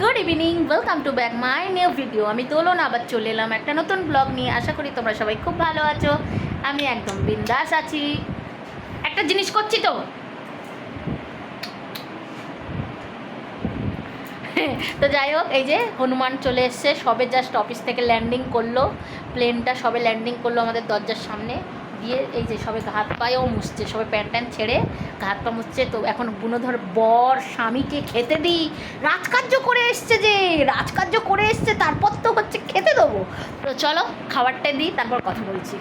Good evening welcome to back my new video আমি তোলন, আবার চলে এলাম একটা নতুন ব্লগ নিয়ে। আশা করি তোমরা সবাই খুব ভালো আছো। আমি একদম বিন্দাস আছি। একটা জিনিস করছি তো। তো যাই হোক, এই যে হনুমান চলে এসছে। সবে জাস্ট অফিস থেকে ল্যান্ডিং করল। প্লেনটা সবে ল্যান্ডিং করল আমাদের দরজার সামনে। দিয়ে এই যে সবে হাত পায়েও মুছছে সবে প্যান্ট ট্যান্ট ছেড়ে হাত পা মুছছে। তো এখন গুণধর বর স্বামীকে খেতে দিই। রাজকার্য করে এসছে যে রাজকার্য করে এসছে তারপর তো হচ্ছে খেতে দেবো। তো চলো খাবারটা দিই তারপর কথা বলছি।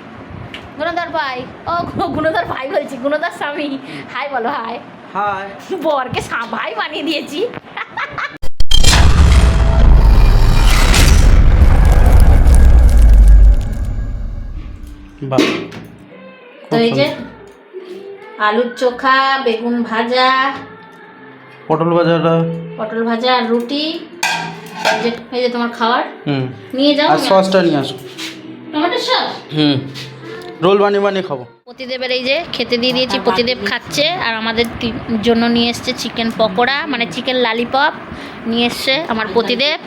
গুণধর ভাই ও গুণধর ভাই বলছি গুণধর স্বামী। হাই বলো হাই। হাই। বরকে ভাই বানিয়ে দিয়েছি। বাহ। তো এই যে আলুর চোখা বেগুন ভাজা পটল ভাজাটা। পটল ভাজা আর রুটি এই যে এই যে তোমার খাবার হুম। নিয়ে যাও আর সসটা নিয়ে আসো। Tomato sauce? হুম। রোল বানিয়ে বানিয়ে খাব। প্রতিদেবের এই যে খেতে দিয়ে দিয়েছি প্রতিদেব খাচ্ছে আর আমাদের জন্য নিয়ে এসছে চিকেন পকোড়া মানে চিকেন লালিপপ নিয়ে এসছে আমার প্রতিদেব।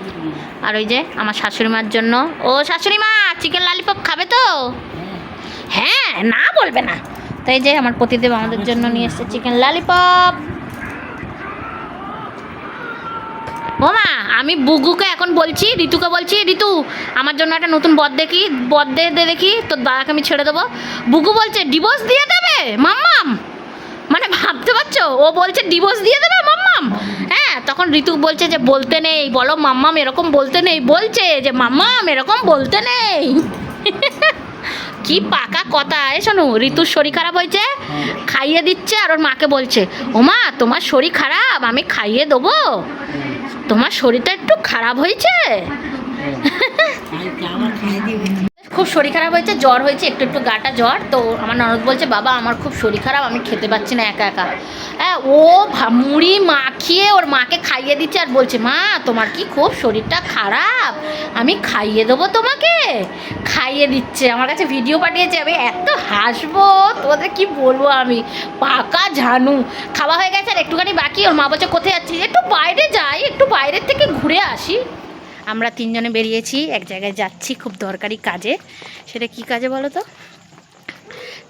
আর ওই যে আমার শাশুড়ি মার জন্য। ও শাশুড়ি মা চিকেন লালিপপ না বলবে না। তাই যে আমার প্রতিদেব আমাদের জন্য নিয়ে এসছে চিকেন লালিপপ ওমা, আমি বুগুকে এখন বলছি, ঋতুকে বলছি, ঋতু, আমার জন্য একটা নতুন বদ দেখি বদ দে দে দেখি, তোর দাদাকে আমি ছেড়ে দেবো। বুগু বলছে ডিভোর্স দিয়ে দেবে? মাম্মাম! মানে ভাবতে পারছ? ও বলছে ডিভোর্স দিয়ে দেবে, মাম্মাম! হ্যাঁ তখন ঋতু বলছে যে, বলতে নেই, বলো মাম্মাম এরকম বলতে নেই। বলছে যে, মাম্মাম এরকম বলতে নেই। কি পাকা কথা? এ শোনো, ঋতুর শরীর খারাপ হয়েছে, খাইয়ে দিচ্ছে আর ওর মাকে বলছে, ওমা, তোমার শরীর খারাপ, আমি খাইয়ে দেবো। তোমার শরীরটা একটু খারাপ হয়েছে? খুব শরীর খারাপ হয়েছে, জ্বর হয়েছে, একটু একটু গাটা জ্বর। তো আমার ননদ বলছে, বাবা, আমার খুব শরীর খারাপ, আমি খেতে পাচ্ছি না একা একা। হ্যাঁ ও মুড়ি মাখিয়ে ওর মাকে খাইয়ে দিচ্ছে আর বলছে, মা, তোমার কি খুব শরীরটা খারাপ? আমি খাইয়ে দেবো তোমাকে। খাইয়ে দিচ্ছে, আমার কাছে ভিডিও পাঠিয়েছে, আমি এত হাসবো, তোমাদের কি বলব আমি? পাকা ঝানু। খাওয়া হয়ে গেছে আর একটুখানি বাকি, ওর মা বলছে, কোথায় যাচ্ছিস? একটু বাইরে যাই, একটু বাইরের থেকে ঘুরে আসি। আমরা তিনজনে বেরিয়েছি এক জায়গায় যাচ্ছি খুব দরকারি কাজে। সেটা কি কাজে বলো তো?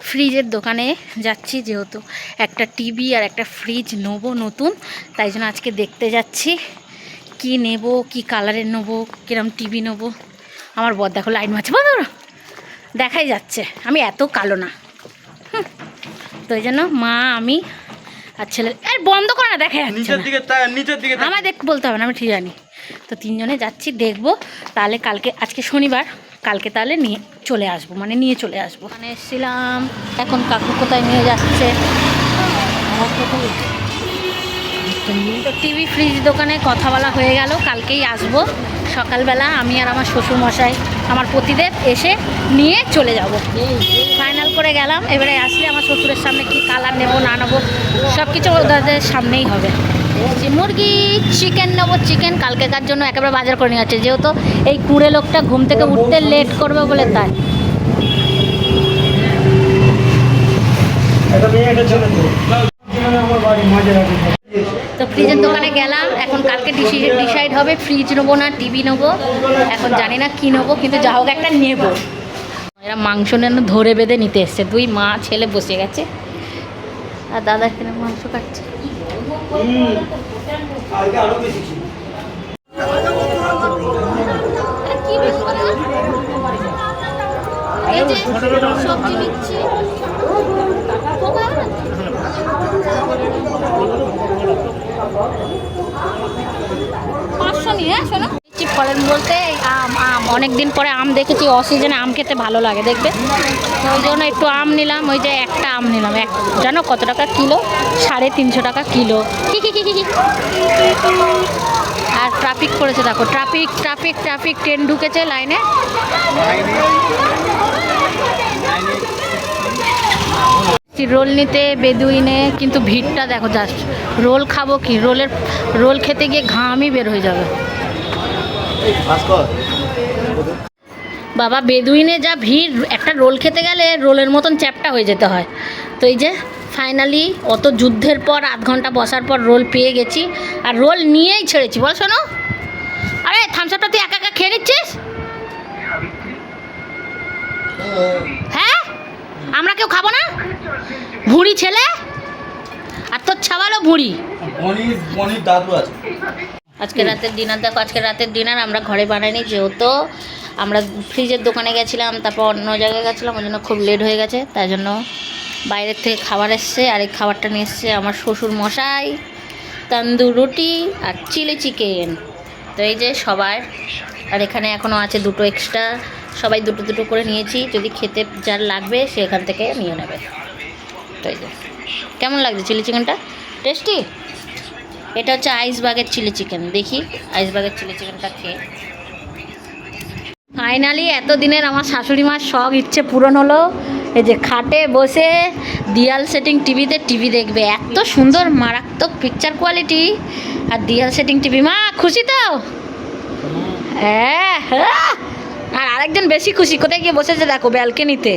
ফ্রিজের দোকানে যাচ্ছি যেহেতু একটা টিভি আর একটা ফ্রিজ নেব নতুন তাই জন্য আজকে দেখতে যাচ্ছি। কি নেব কি কালারের নেব কিরম টিভি নেব? আমার বর দেখো লাইন মারছে। বলো দেখাই যাচ্ছে। আমি এত কালো না। হুম। তো এই জন্য মা আমি আর ছেলে আর বন্ধ করে না দেখা যাচ্ছে আমায় দেখ বলতে হবে না আমি ঠিক জানি। তো তিনজনে যাচ্ছি, দেখব। তাহলে কালকে, আজকে শনিবার, কালকে তাহলে নিয়ে চলে আসব মানে নিয়ে চলে আসব। মানে এসেছিলাম, এখন কাকু কোথায় নিয়ে যাচ্ছে? টিভি, ফ্রিজ দোকানে কথা বলা হয়ে গেল, কালকেই আসব। সকালবেলা আমি আর আমার শ্বশুর মশাই আমার প্রতিদেব এসে নিয়ে চলে যাব। ফাইনাল করে গেলাম। এবারে আসলে আমার শ্বশুরের সামনে কি কালার নেব, না নেব সব কিছু ওদের সামনেই হবে। মুরগি চিকেন নেব চিকেন কালকেকার জন্য একেবারে বাজার করে নিয়ে যাচ্ছে। যেহেতু এই কুড়ে লোকটা ঘুম থেকে উঠতে লেট করবে বলে তাই। তো ফ্রিজের দোকানে গেলাম, এখন কালকে ডিসাইড হবে ফ্রিজ নেব না টিভি নেব, এখন জানি না কী নেব, কিন্তু যা হোক একটা নেব। এরা মাংস নেন, ধরে বেঁধে নিতে এসছে। দুই মা, ছেলে বসে গেছে। আর দাদা এখানে মাংস কাটছে। সবজি নিচ্ছি পাঁচশো নিয়ে হ্যাঁ শোনো। লিচি ফলের বলতে আম আম। অনেক দিন পরে আম দেখেছি, অসিজনে আম খেতে ভালো লাগে, দেখবে? ওই জন্য একটু আম নিলাম, ওই যে একটা আম নিলাম। এক জানো কত টাকা কিলো? সাড়ে তিনশো টাকা কিলো। আর ট্রাফিক করেছে দেখো। ট্রাফিক ট্রাফিক ট্রাফিক, ট্রেন ঢুকেছে লাইনে। রোল নিতে বেদুইনে, কিন্তু ভিড়টা দেখো জাস্ট রোল খাব কি? রোলের, রোল খেতে গিয়ে ঘামই বের হয়ে যাবে। বাবা, বেদুইনে যা ভিড়, একটা রোল খেতে গেলে রোলের মতন চ্যাপটা হয়ে যেতে হয়। তো এই যে ফাইনালি অত যুদ্ধের পর আধ ঘণ্টা বসার পর রোল পেয়ে গেছি, আর রোল নিয়েই ছেড়েছি। বল শোনো। আরে থামসাপটা তুই একা একা খেয়ে নিচ্ছিস? হ্যাঁ? আমরা কেউ খাব না? ভুঁড়ি ছেলে আর তোর ছাওয়ালো ভুঁড়ি। দাদু আছে। আজকে রাতের ডিনার দেখো আজকে রাতের ডিনার আমরা ঘরে বানাইনি যেহেতু। আমরা ফ্রিজের দোকানে গেছিলাম তারপর অন্য জায়গায় গেছিলাম ওই জন্য খুব লেট হয়ে গেছে তাই জন্য বাইরের থেকে খাবার এসছে আর এই খাবারটা নিয়ে এসছে আমার শ্বশুর মশাই তন্দুর রুটি আর চিলি চিকেন। তো এই যে সবার আর এখানে এখনও আছে দুটো এক্সট্রা সবাই দুটো দুটো করে নিয়েছি, যদি খেতে যার লাগবে সে এখান থেকে নিয়ে নেবে। তো। এই যে কেমন লাগছে চিলি চিকেনটা? টেস্টি? এটা হচ্ছে আইসবাগের চিলি চিকেন, দেখি আইসবাগের চিলি চিকেনটা খেয়ে। ফাইনালি এতদিনের আমার শাশুড়ি মার শখ ইচ্ছে পূরণ হলো। এই যে খাটে বসে দিয়াল সেটিং টিভিতে টিভি দেখবে। এত সুন্দর, মারাত্মক পিকচার কোয়ালিটি আর দিয়াল সেটিং টিভি, মা, খুশি তো? হ্যাঁ হ্যাঁ। আর আরেকজন বেশি খুশি। কোথায় গিয়ে বসেছে দেখো ব্যালকনিতে?